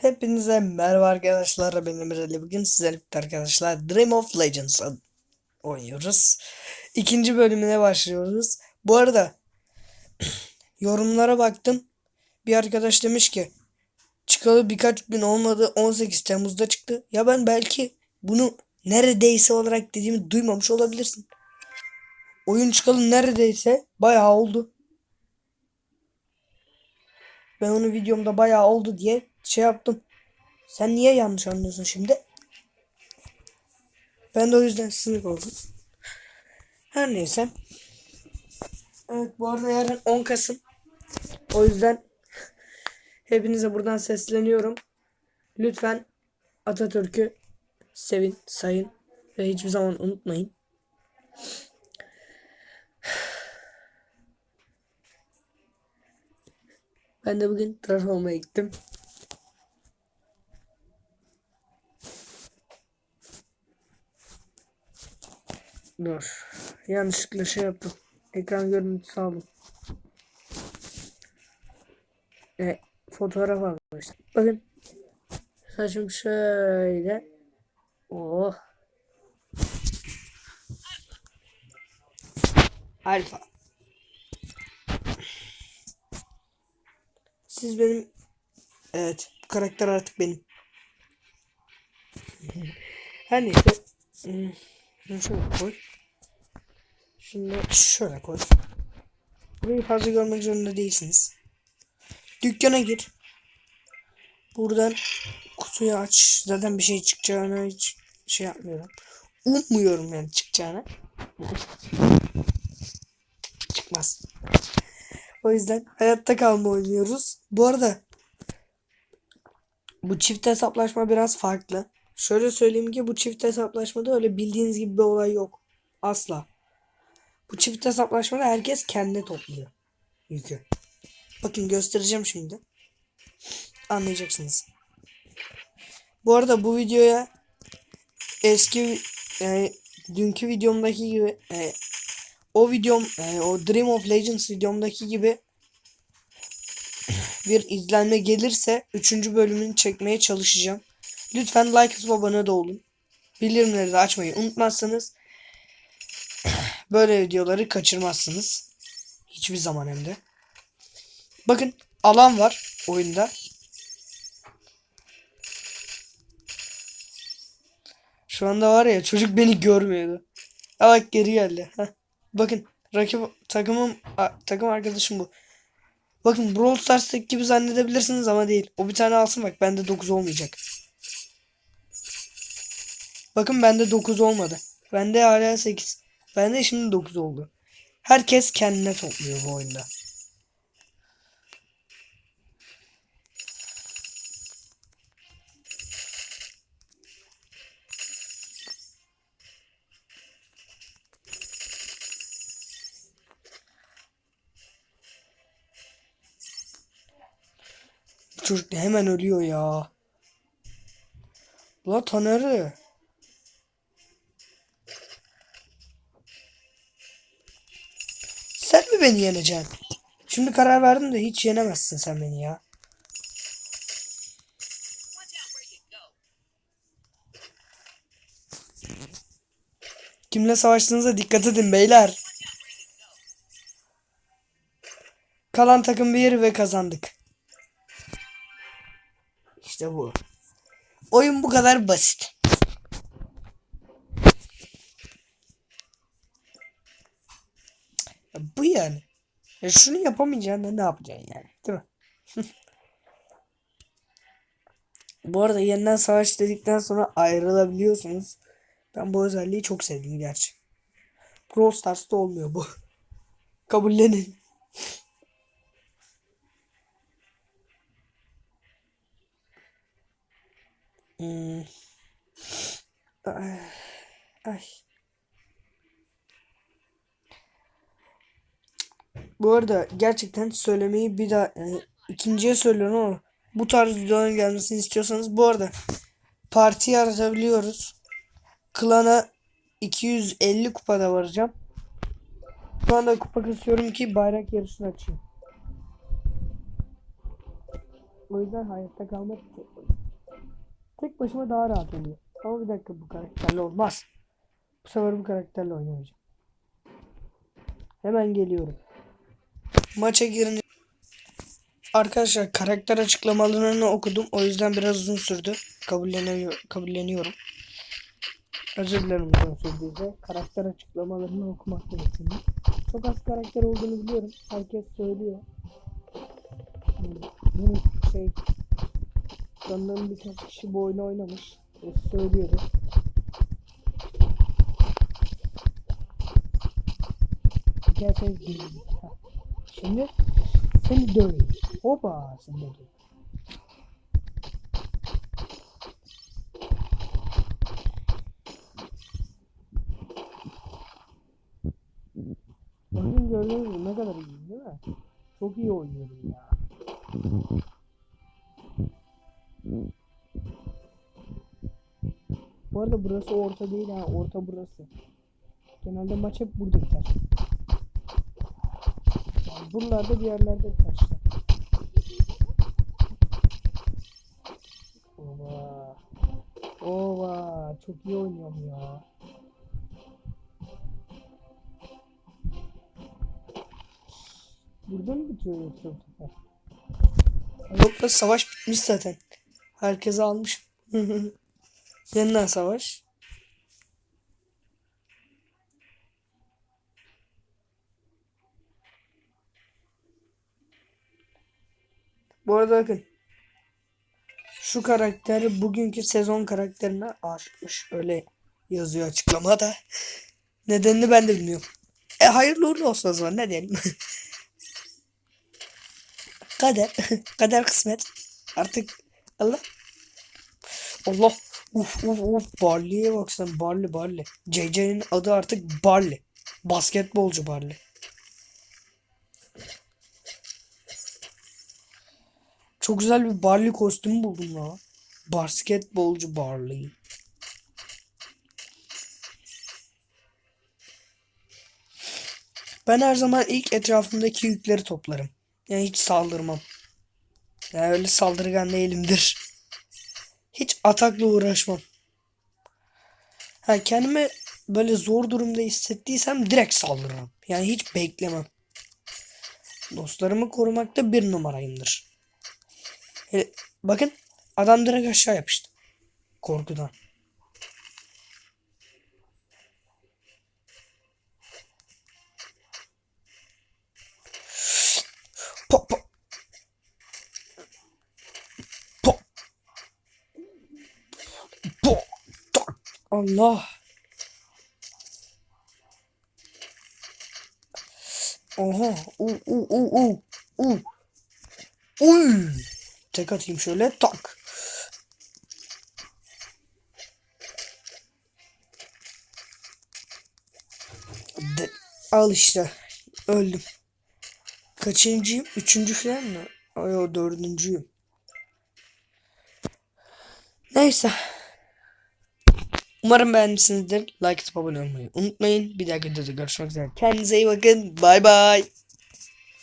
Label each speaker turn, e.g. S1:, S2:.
S1: Hepinize merhaba arkadaşlar. Ben Emir Ali. Bugün sizlerle arkadaşlar Dream of Legends oynuyoruz. İkinci bölümüne başlıyoruz. Bu arada yorumlara baktım. Bir arkadaş demiş ki çıkalı birkaç gün olmadı 18 Temmuz'da çıktı. Ya ben belki bunu neredeyse olarak dediğimi duymamış olabilirsin. Oyun çıkalı neredeyse bayağı oldu. Ben onu videomda bayağı oldu diye şey yaptım. Sen niye yanlış anlıyorsun şimdi? Ben de o yüzden sinir oldum. Her neyse. Evet bu arada yarın 10 Kasım. O yüzden hepinize buradan sesleniyorum. Lütfen Atatürk'ü sevin, sayın ve hiçbir zaman unutmayın. Ben de bugün tıraş olmaya gittim. Dur. Yanlışlıkla şey yaptım. Ekran görüntüsü aldım. E, fotoğraf almıştım. Bakın. Saçım şöyle. Oh. Alfa. Siz benim Evet, bu karakter artık benim. Her neyse. Hmm, şöyle koy. Da şöyle koy. Burayı fazla görmek zorunda değilsiniz. Dükkana gir. Buradan kutuyu aç. Zaten bir şey çıkacağına hiç şey yapmıyorum. Ummuyorum yani çıkacağına. Çıkmaz. O yüzden hayatta kalma oynuyoruz. Bu arada bu çift hesaplaşma biraz farklı. Şöyle söyleyeyim ki bu çift hesaplaşmada öyle bildiğiniz gibi bir olay yok. Asla. Bu çift hesaplaşmada herkes kendine topluyor yükü. Bakın göstereceğim şimdi. Anlayacaksınız. Bu arada bu videoya eski yani dünkü videomdaki gibi e, o videom e, o Dream of Legends videomdaki gibi bir izlenme gelirse 3. bölümünü çekmeye çalışacağım. Lütfen like atıp abone de olun. Bildirimleri de açmayı unutmazsanız böyle videoları kaçırmazsınız. Hiçbir zaman hem de. Bakın alan var oyunda. Şu anda var ya çocuk beni görmüyordu. Ha bak geri geldi. Heh. Bakın rakip takımım takım arkadaşım bu. Bakın Brawl Stars'taki gibi zannedebilirsiniz ama değil. O bir tane alsın bak bende 9 olmayacak. Bakın bende 9 olmadı. Bende hala 8. Bende şimdi 9 oldu. Herkes kendine topluyor bu oyunda. Çocuk hemen ölüyor ya. La Taner'i. Sen mi beni yeneceksin? Şimdi karar verdim de hiç yenemezsin sen beni ya. Kimle savaştığınıza dikkat edin beyler. Kalan takım bir ve kazandık. İşte bu. Oyun bu kadar basit. Ya bu yani. Ya şunu yapamayacaksın da ne yapacaksın yani? Değil mi? Bu arada yeniden savaş dedikten sonra ayrılabiliyorsunuz. Ben bu özelliği çok sevdim gerçi. Brawl Stars'ta olmuyor bu. Kabullenin. Hmm. Ay. Ay. Bu arada gerçekten söylemeyi bir daha yani ikinciye söylüyorum ama bu tarz videoların gelmesini istiyorsanız bu arada parti yaratabiliyoruz. Klana 250 kupada varacağım. Şu anda kupa kasıyorum ki bayrak yarışını açayım. O yüzden hayatta kalmak tek başıma daha rahat oluyor. Ama bir dakika bu karakterle olmaz. Bu sefer bu karakterle oynamayacağım. Hemen geliyorum. Maça girince Arkadaşlar karakter açıklamalarını okudum. O yüzden biraz uzun sürdü. Kabulleniyor, kabulleniyorum. Özür dilerim uzun sürdüyse. Karakter açıklamalarını okumak gerekiyor. Çok az karakter olduğunu biliyorum. Herkes söylüyor. Bunu şey sanırım birkaç kişi bu oyunu oynamış. Söylüyordu. Gerçekten. Şimdi seni döveyim. Hopa seni döveyim. Bakın gördüğünüz gibi ne kadar iyi değil mi? Çok iyi oynuyorum ya. Bu arada burası orta değil ha. Orta burası. Genelde maç hep burada biter. Yani buralarda bir işte. Ova. Ova. Çok iyi oynuyorum ya. Burada mı bitiyor yoksa bu da savaş bitmiş zaten. Herkes almış. Yeniden savaş. Bu arada bakın. Şu karakter bugünkü sezon karakterine aşıkmış. Öyle yazıyor açıklamada. Nedenini ben de bilmiyorum. E hayırlı uğurlu olsun o zaman ne diyelim. Kader. Kader kısmet. Artık Allah. Allah. Uf uf uf. Barley'e bak sen. Barley Barley. JJ'nin adı artık Barley. Basketbolcu Barley. Çok güzel bir Barley kostümü buldum la. Basketbolcu Barley. Ben her zaman ilk etrafımdaki yükleri toplarım. Yani hiç saldırmam. Yani öyle saldırgan değilimdir. Hiç atakla uğraşmam. Ha kendimi böyle zor durumda hissettiysem direkt saldırırım. Yani hiç beklemem. Dostlarımı korumakta bir numarayımdır. Hele, bakın adam direkt aşağı yapıştı. Korkudan. Pop pop. Pop. Pop. Allah. Oha. U u u u. U. Uy. Tek atayım şöyle. Tak. De- Al işte. Öldüm. Kaçıncıyım? Üçüncü falan mı? Ay o dördüncüyüm. Neyse. Umarım beğenmişsinizdir. Like atıp abone olmayı unutmayın. Bir dahaki videoda görüşmek üzere. Kendinize iyi bakın. Bay bay.